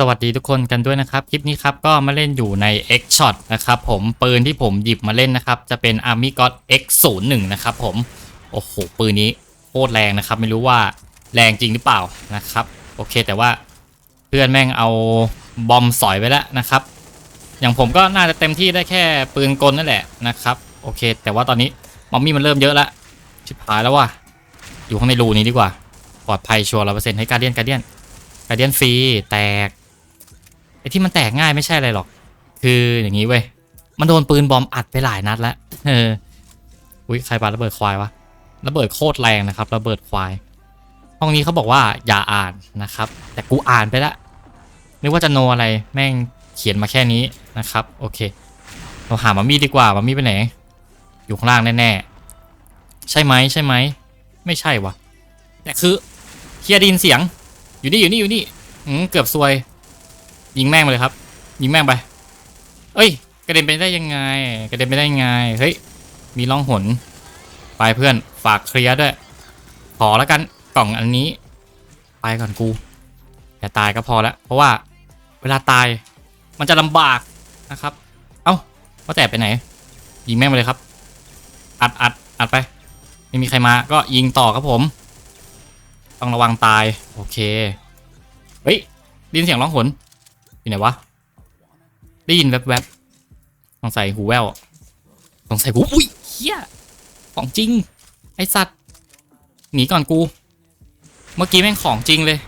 สวัสดีทุกคนกันด้วยนะครับ คลิปนี้ครับก็มาเล่นอยู่ใน X Shot นะครับผมปืนที่ผมหยิบมาเล่นนะครับ จะเป็น Army God X01 นะครับผม โอ้โห ปืนนี้โคตรแรงนะครับ ไม่รู้ว่าแรงจริงหรือเปล่านะครับ โอเคแต่ว่าเพื่อนแม่งเอาบอมสอยไปแล้วนะครับ อย่างผมก็น่าจะเต็มที่ได้แค่ปืนกลนั่นแหละนะครับ โอเค แต่ว่าตอนนี้มอมมี่มันเริ่มเยอะแล้วชิบหายแล้วว่ะอยู่ข้างในรูนี้ดีกว่าปลอดภัยชัวร์ร้อยเปอร์เซ็นต์ให้การเดียนการเดียนการเดียนฟรีแตก ที่มันแตกง่ายไม่ใช่อะไรหรอก คืออย่างนี้เว้ย มันโดนปืนบอมอัดไปหลายนัดแล้ว เออ อุ้ยใครปาระเบิดควายวะ ระเบิดโคตรแรงนะครับ ระเบิดควาย ห้องนี้เขาบอกว่าอย่าอ่านนะครับ แต่กูอ่านไปล้วนึกว่าจะโนอะไร แม่งเขียนมาแค่นี้นะครับ โอเค เราหามามี่ดีกว่ามามี่ไปไหน อยู่ข้างล่างแน่ๆ ใช่ไหมใช่ไหม ไม่ใช่วะแต่คือเคลียร์ดินเสียง อยู่นี่อยู่นี่อยู่นี่ อืมเกือบซวย ยิงแม่งไปเลยครับ ยิงแม่งไป เอ้ย กระเด็นไปได้ยังไง กระเด็นไปได้ยังไง เฮ้ย มีล่องหน ไปเพื่อน ฝากเคลียร์ด้วย ขอแล้วกัน กล่องอันนี้ ไปก่อนกู อย่าตายก็พอแล้ว เพราะว่าเวลาตาย มันจะลำบากนะครับ เอ้าว่าแต่ไปไหน ยิงแม่งไปเลยครับ อัดอัดอัดไป ไม่มีใครมา ก็ยิงต่อครับผม ต้องระวังตาย โอเค เฮ้ยดินเสียงร้องหน อยู่ไหนวะ ได้ยินแวบๆสงสัยหูแววสงสัยหูอุ้ยเฮียของจริง ไอสัตว์ หนีก่อนกู เมื่อกี้แม่งของจริงเลย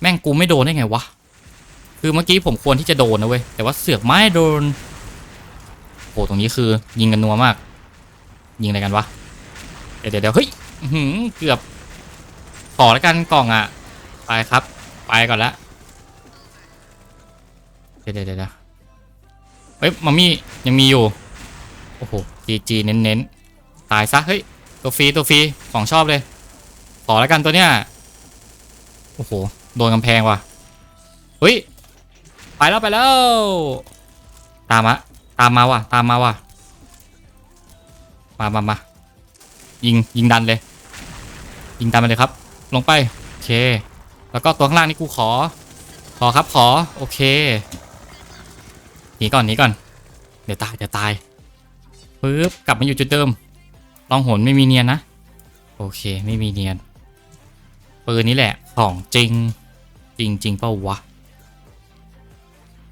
แม่งกูไม่โดนได้ไงวะ คือเมื่อกี้ผมควรที่จะโดนนะเว้ย แต่ว่าเสือกไม่โดนโหตรงนี้คือ ยิงกันนัวมาก ยิงอะไรกันวะ เดี๋ยวเดี๋ยวเฮ้ยเกือบขอแล้วกันกล่องอะ ไปครับ ไปก่อนละ เดี๋ยวเดี๋ยวเดี๋ยวเฮ้ยมัมมี่ยังมีอยู่ โอ้โหจีจีเน้นเน้นๆตายซะ เฮ้ย ตัวฟรีตัวฟรีของชอบเลยขอแล้วกันตัวเนี้ย โอ้โห โดนกำแพงว่ะ เฮ้ย ไปแล้วไปแล้ว ตามมาตามมาว่ะ ตามมาว่ะ มามามายิงยิงดันเลย ยิงดันมาเลยครับ ลงไป โอเค แล้วก็ตัวข้างล่างนี่กูขอ ขอครับขอ โอเค นีก่อนหนีก่อน เดี๋ยวตายเดี๋ยวตายปึ๊บกลับมาอยู่จุดเดิมลองหนไม่มีเนียนนะ โอเคไม่มีเนียนปืนนี้แหละของจริง จริงจริงเปล่าวะ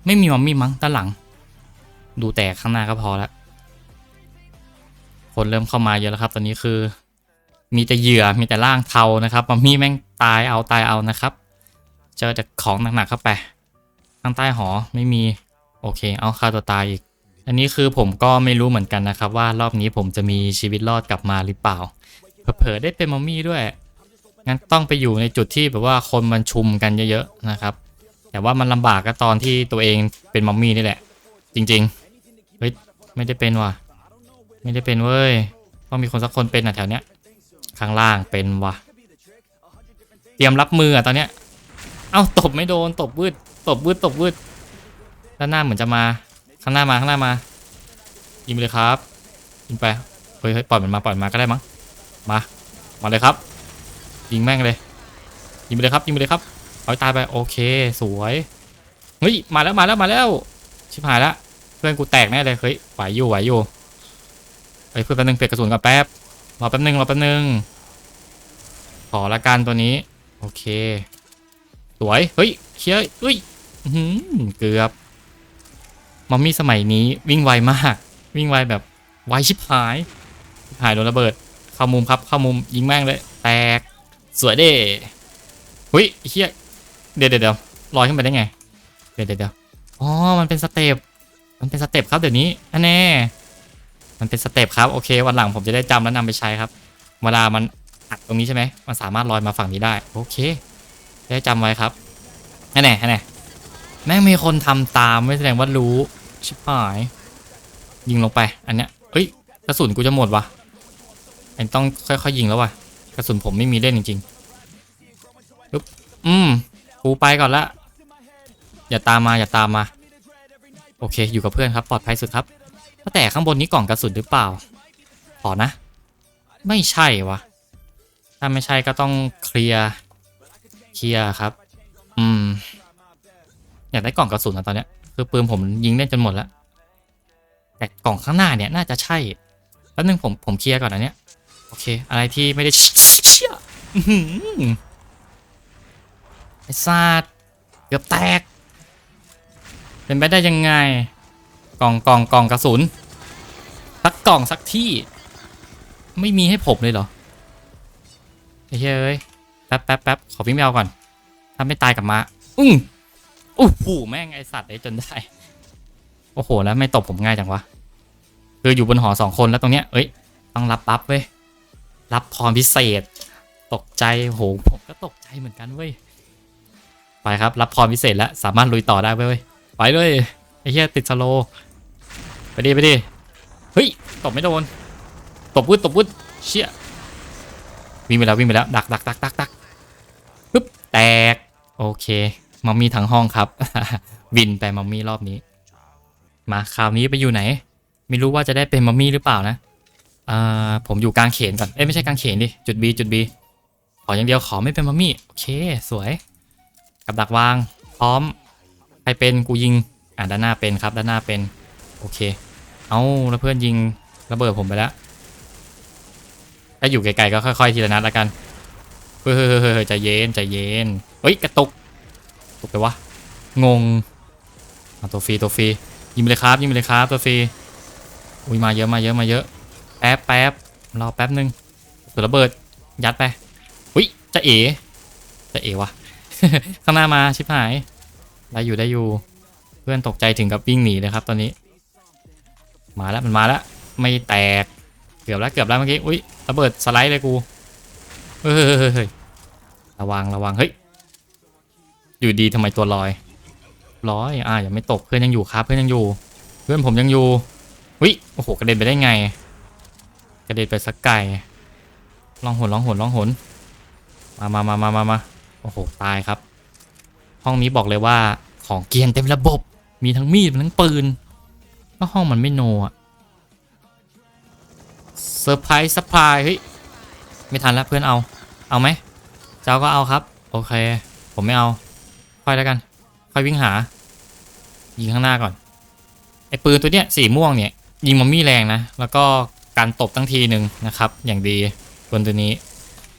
ไม่มีมัมมี่มั้งด้านหลัง ดูแต่ข้างหน้าก็พอแล้วคนเริ่มเข้ามาเยอะแล้วครับ ตอนนี้คือ มีแต่เหยื่อมีแต่ร่างเทานะครับมัมมี่แม่งตายเอาตายเอานะครับ เจอแต่ของหนักๆเข้าไปข้างใต้หอไม่มี โอเค เอาฆ่าตัวตายอีก อันนี้คือผมก็ไม่รู้เหมือนกันนะครับ ว่ารอบนี้ผมจะมีชีวิตรอดกลับมาหรือเปล่า เผลอๆได้เป็นมัมมี่ด้วย งั้นต้องไปอยู่ในจุดที่แบบว่าคนมันชุมกันเยอะๆนะครับ แต่ว่ามันลำบากก็ตอนที่ตัวเองเป็นมัมมี่นี่แหละ จริงๆ เฮ้ย ไม่ได้เป็นว่ะ ไม่ได้เป็นเว้ย ต้องมีคนสักคนเป็นอะแถวเนี้ย ข้างล่างเป็นว่ะ เตรียมรับมืออะตอนเนี้ย เอ้าตบไม่โดนตบวืดตบวืดตบวืด ด้านหน้าเหมือนจะมา ข้างหน้ามาข้างหน้ามา ยิงไปเลยครับ ยิงไปเฮ้ยเฮ้ยปล่อยมันมาปล่อยมาก็ได้มั้ง มา มาเลยครับ ยิงแม่งเลย ยิงไปเลยครับ ยิงไปเลยครับเอาตายไป โอเค สวย เฮ้ย มาแล้วมาแล้วมาแล้ว ชิบหายละ เพื่อนกูแตกแน่เลย เฮ้ย ไหวอยู่ไหวอยู่เฮ้เพื่อนแป๊บนึงเปลี่ยนกระสุนก่อนแป๊บ รอแป๊บนึงรอแป๊บนึง ขอละกันตัวนี้ โอเค สวย เฮ้ยเชียร์เฮ้ยเกือบ มัมมี่สมัยนี้วิ่งไวมาก วิ่งไวแบบไวชิบหายหายโดนระเบิด เข้ามุมครับ เข้ามุมยิงแม่งเลย แตก สวยเด้เฮ้ยเฮียเดี๋ยวเดี๋ยวเดี๋ยวลอยขึ้นไปได้ไง เดี๋ยวเดี๋ยวอ๋อ มันเป็นสเต็ป มันเป็นสเต็ปครับเดี๋ยวนี้อันแน่ มันเป็นสเต็ปครับ โอเค วันหลังผมจะได้จำแล้วนำไปใช้ครับ เวลามันอัดตรงนี้ใช่ไหมมันสามารถลอยมาฝั่งนี้ได้ โอเค ได้จำไว้ครับแน่แน่แน่ แม่งมีคนทำตามไม่แสดงว่ารู้ ชิบหาย ยิงลงไป อันเนี้ยเอ้ยกระสุนกูจะหมดวะไอ้ต้องค่อยๆยิงแล้ววะกระสุนผมไม่มีเล่นจริงๆปึ๊บอืมกูไปก่อนละอย่าตามมาอย่าตามมา โอเค อยู่กับเพื่อนครับปลอดภัยสุดครับแต่ข้างบนนี้กล่องกระสุนหรือเปล่าขอนะ ไม่ใช่วะถ้าไม่ใช่ก็ต้องเคลียร์เคลียร์ครับ อืม อยากได้กล่องกระสุนอะตอนเนี้ยคือปืนผมยิงเล่นจนหมดแล้ว แต่กล่องข้างหน้าเนี่ยน่าจะใช่แป๊บนึงผมผมเคลียร์ก่อนอันเนี้ยโอเค อะไรที่ไม่ได้เชี่ยไอ้ซาดเกือบแตก เป็นไปได้ยังไง กล่องกล่องกล่องกระสุนสักกล่องสักที่ ไม่มีให้ผมเลยเหรอไอ้เฮ้ยเอ้ยแป๊บแป๊บแป๊บขอวิ่งไปเอาก่อนถ้าไม่ตายกลับมาอึ้ง โอ้โหแม่งไอสัตว์ไอจนได้ โอ้โห แล้วไม่ตบผมง่ายจังวะ คืออยู่บนหอสองคนแล้วตรงเนี้ย เอ้ย ต้องรับปั๊บเว้ย รับพรพิเศษ ตกใจโหผมก็ตกใจเหมือนกันเว้ย ไปครับ รับพรพิเศษแล้ว สามารถลุยต่อได้เว้ย ไปเลยไอ้เหี้ยติดสโล ไปดิไปดิ เฮ้ย ตบไม่โดน ตบวุ้ดตบวุ้ดเชี่ย วิ่งไปแล้ววิ่งไปแล้ว ดักดักดักดักดักปึ๊บ แตก โอเค มัมมี่ทั้งห้องครับวินไปมัมมี่รอบนี้ มาคราวนี้ไปอยู่ไหน ไม่รู้ว่าจะได้เป็นมัมมี่หรือเปล่านะอ่าผมอยู่กลางเขนก่อนเอ้ยไม่ใช่กลางเขนดิจุด B จุด B ขออย่างเดียวขอไม่เป็นมัมมี่โอเคสวย กับดักวาง พร้อมใครเป็นกูยิงอ่าด้านหน้าเป็นครับ ด้านหน้าเป็นโอเค เอาแล้วเพื่อนยิงระเบิดผมไปแล้วถ้าอยู่ไกลๆก็ค่อยๆทีละนัดละกันเฮ้ยเฮ้ยเฮ้ยเฮ้ยใจเย็นใจเย็นเฮ้ยกระตุก ตกไปวะ งงตัวฟรีตัวฟรียิงไปเลยครับยิงไปเลยครับตัวฟรีอุ้ยมาเยอะมาเยอะมาเยอะแป๊บแป๊บรอแป๊บนึงตัวระเบิดยัดไปอุ้ยจะเอ๋จะเอ๋วะข้างหน้ามาชิบหายได้อยู่ได้อยู่ เพื่อนตกใจถึงกับวิ่งหนีเลยครับ ตอนนี้ มาแล้วมันมาแล้วไม่แตกเกือบแล้วเกือบแล้วเมื่อกี้อุ้ยระเบิดสไลด์เลยกูเฮ้ยเฮ้ยเฮ้ยระวังระวังเฮ้ย อยู่ดีทำไมตัวลอยร้อยอ่ายังไม่ตกเพื่อนยังอยู่ครับเพื่อนยังอยู่ เพื่อนผมยังอยู่วิโอ้โหกระเด็นไปได้ไง กระเด็นไปสักไก่ลองหนลองหนลองหนมามามามามามาโอ้โหตายครับ ห้องนี้บอกเลยว่าของเกียนเต็มระบบ มีทั้งมีดมีทั้งปืนก็ห้องมันไม่โนอะเซอร์ไพรส์สปายเฮ้ยไม่ทันแล้วเพื่อนเอา เอาไหมเจ้าก็เอาครับ โอเค ผมไม่เอา ค่อยแล้วกัน ค่อยวิ่งหา ยิงข้างหน้าก่อน ไอ้ปืนตัวเนี้ยสีม่วงเนี่ย ยิงมัมมี่แรงนะ แล้วก็การตบตั้งทีหนึ่งนะครับ อย่างดีปืนตัวนี้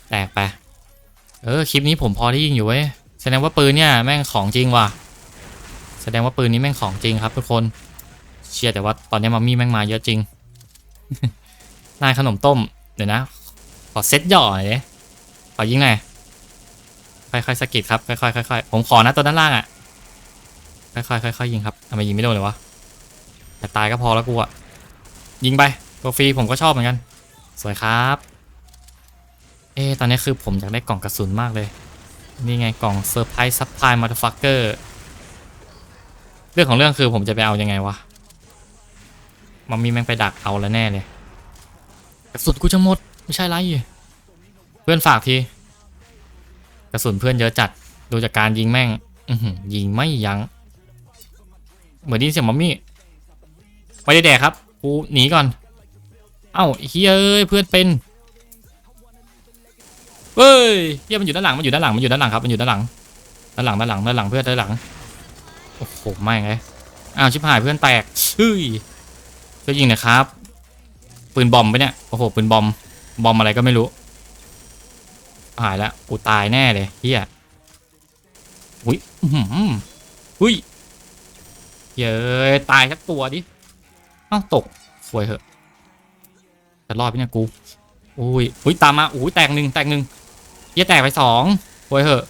แตกไป เออ คลิปนี้ผมพอได้ยิงอยู่เว้ย แสดงว่าปืนเนี่ยแม่งของจริงว่ะ แสดงว่าปืนนี้แม่งของจริงครับทุกคน เชียร์แต่ว่าตอนนี้มัมมี่แม่งมาเยอะจริง นายขนมต้ม เดี๋ยวนะ ขอเซตหย่อหน่อยขอยิงหน่อย ค่อยๆสะกิดครับค่อยๆค่อยๆผมขอนะตัวด้านล่างอะค่อยๆค่อยๆยิงครับทำไมยิงไม่โดนเลยวะแต่ตายก็พอแล้วกูอะยิงไปตัวฟรีผมก็ชอบเหมือนกัน สวยครับ เอ๊ตอนนี้คือผมอยากได้กล่องกระสุนมากเลย นี่ไงกล่องเซอร์ไพรส์ซับไพรส์มาร์ฟักเกอร์เรื่องของเรื่องคือผมจะไปเอายังไงวะมันมีแม่งไปดักเอาแล้วแน่เลยกระสุนกูจะหมดไม่ใช่ไร เพื่อนฝากที กระสุนเพื่อนเยอะจัด ดูจากการยิงแม่ง อืยิงไม่ยัง้ง เหมือนไดยินเสียงมัมมี่ไม่ได้แดกครับกูหนีก่อน เอ้าเฮ้ยเอ้ยเพื่อนเป็นเฮ้ยเฮียมันอยู่ด้านหลังมันอยู่ด้านหลังมันอยู่ด้านหลังครับมันอยู่ด้านหลังด้านหลังด้านหลังด้านหลังเพื่อนด้านหลังโอ้โหไม่ไงอ้าวชิบหายเพื่อนแตกเฮ้ยช่วยยิงน่อยครับปืนบอมไปะเนี่ยโอ้โหปืนบอมบอมอะไรก็ไม่รู้ หายและกูตายแน่เลยเฮียอุ้ยอื้อหืมอุ้ยเย้ยตายสักตัวดิเอ้าตกสวยเหอะจะรอดไหมเนี่ยกูอุ้ยอุ้ยตามมาอุ้ยแตกหนึ่งแตกหนึ่งเฮียแตกไปสองสวยเหอะ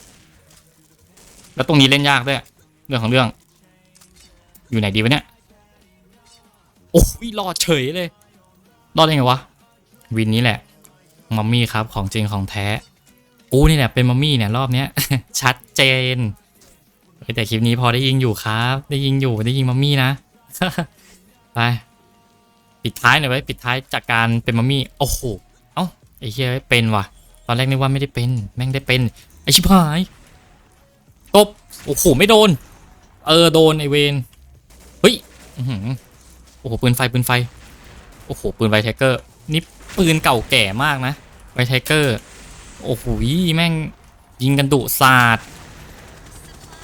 แล้วตรงนี้เล่นยากด้วยเรื่องของเรื่อง อยู่ไหนดีวะเนี่ยโอ้ยรอดเฉยเลย รอดได้ไงวะ วินนี้แหละ มัมมี่ครับของจริงของแท้ กูนี่แหละเป็นมัมมี่เนี่ยรอบเนี้ย ชัดเจนแต่คลิปนี้พอได้ยิงอยู่ครับ ได้ยิงอยู่ได้ยิงมัมมี่นะไปปิดท้ายหน่อยไว้ปิดท้ายจากการเป็นมัมมี่โอ้โหเอ้าไอ้เหี้ยเป็นว่ะ ตอนแรกนึกว่าไม่ได้เป็น แม่งได้เป็นไอชิบหายตบโอ้โหไม่โดน เออโดนไอเวนเฮ้ยโอ้โหปืนไฟปืนไฟโอ้โหปืนไวไทเกอร์นี่ปืนเก่าแก่มากนะไวไทเกอร์ โอ้โหแม่งยิงกันดุสาด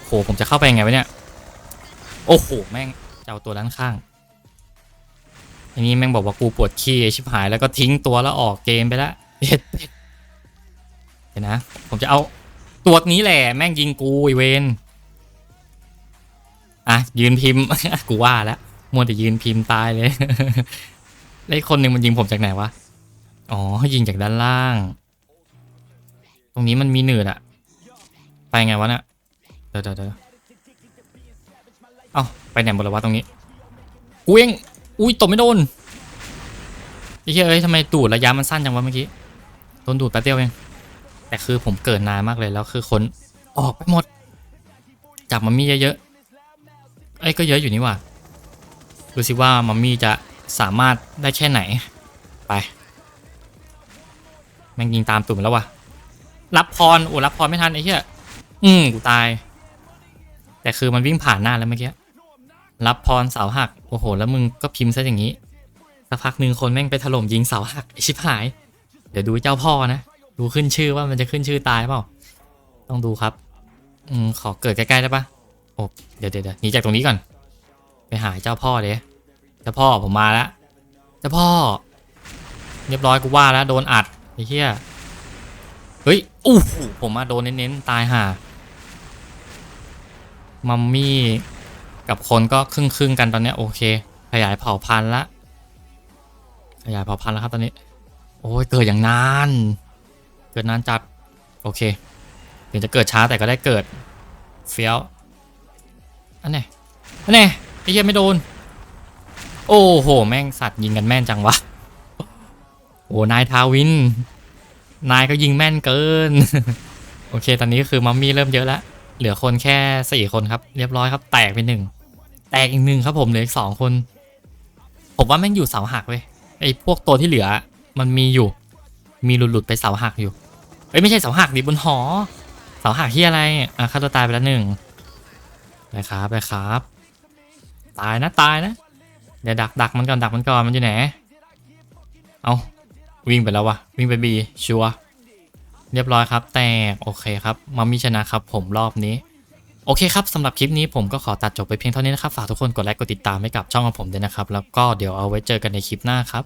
โหผมจะเข้าไปยังไงวะเนี่ย โอ้โหแม่งเจะเอาตัวด้านข้างอันนี้แม่งบอกว่ากูปวดขี้ชิบหายแล้วก็ทิ้งตัวแล้วออกเกมไปล้วเด็ดเด็ดเดี๋ยวนะ ผมจะเอาตัวนี้แหละแม่งยิงกูไอเวนอะยืนพิมพ์กูว่าแล้วมัวแต่ยืนพิมพ์ตายเลยแล้คนหนึ่งมันยิงผมจากไหนวะ อ๋อยิงจากด้านล่าง ตรงนี้มันมีหนืดอะไปไงวะเนี่ยเดี๋ยวเดี๋ยวเดี๋ยวเอ้าไปไหนหมดแล้ววะตรงนี้กูเองอุ้ยตบไม่โดนไอ้เหี้ยเอ้ยทำไมดูดระยะมันสั้นจังวะเมื่อกี้โดนดูดแป๊บเดียวเองแต่คือผมเกิดนานมากเลยแล้วคือคนออกไปหมดจับมัมมี่เยอะๆไอ้ยก็เยอะอยู่นี่ว่าดูสิว่ามัมมี่จะสามารถได้แค่ไหนไปแม่งยิงตามตุ่มแล้ววะ รับพรโอ้รับพรไม่ทันไอ้เหี้ยอืมกูตาย แต่คือมันวิ่งผ่านหน้าแล้วเมื่อกี้รับพรเสาหักโอ้โห แล้วมึงก็พิมพ์ซะอย่างนี้สักพักหนึ่งคนแม่งไปถล่มยิงเสาหักไอชิบหาย เดี๋ยวดูเจ้าพ่อนะ ดูขึ้นชื่อว่ามันจะขึ้นชื่อตายเปล่า ต้องดูครับ อืมขอเกิดใกล้ๆได้ปะโอ้เดี๋ยวเดี๋ยวหนีจากตรงนี้ก่อน ไปหาเจ้าพ่อเดี๋ยวเจ้าพ่อผมมาแล้วเจ้าพ่อ เรียบร้อยกูว่าแล้วโดนอัดไอ้เหี้ย อู้หูผมมาโดนเน้นๆตายห่ามัมมี่กับคนก็ครึ่งครึ่งๆกันตอนนี้โอเค ขยายเผ่าพันธุ์ละขยายเผ่าพันธุ์แล้วครับตอนนี้ โอ้ยเกิดอย่างนานเกิดนานจัดโอเคถึงจะเกิดช้าแต่ก็ได้เกิดเฟี้ยวอันไหนอันไหนไอ้เหี้ยไม่โดน โอ้โห แม่งสัตว์ยิงกันแม่นจังวะโอ้นายทาวิน นายก็ยิงแม่นเกิน โอเค ตอนนี้คือมัมมี่เริ่มเยอะแล้วเหลือคนแค่สี่คนครับ เรียบร้อยครับ แตกไปหนึ่งแตกอีกหนึ่งครับผมเหลืออีกสองคน ผมว่าแม่งอยู่เสาหักเว้ยไอ้พวกตัวที่เหลือมันมีอยู่ มีหลุดๆไปเสาหักอยู่เอ้ยไม่ใช่เสาหักดิบนหอ เสาหักที่อะไรอะฆ่าตัวตายไปแล้วหนึ่งไปครับไปครับ ตายนะตายนะเดี๋ยวดักดักมันก่อนดักมันก่อนมันอยู่ไหนเอา วิ่งไปแล้ววะวิ่งไปบีชัวเรียบร้อยครับ แตกโอเคครับมามีชนะครับผมรอบนี้ โอเคครับสำหรับคลิปนี้ผมก็ขอตัดจบไปเพียงเท่านี้นะครับ ฝากทุกคนกดไลค์กดติดตามให้กับช่องของผมด้วยนะครับ แล้วก็เดี๋ยวเอาไว้เจอกันในคลิปหน้าครับ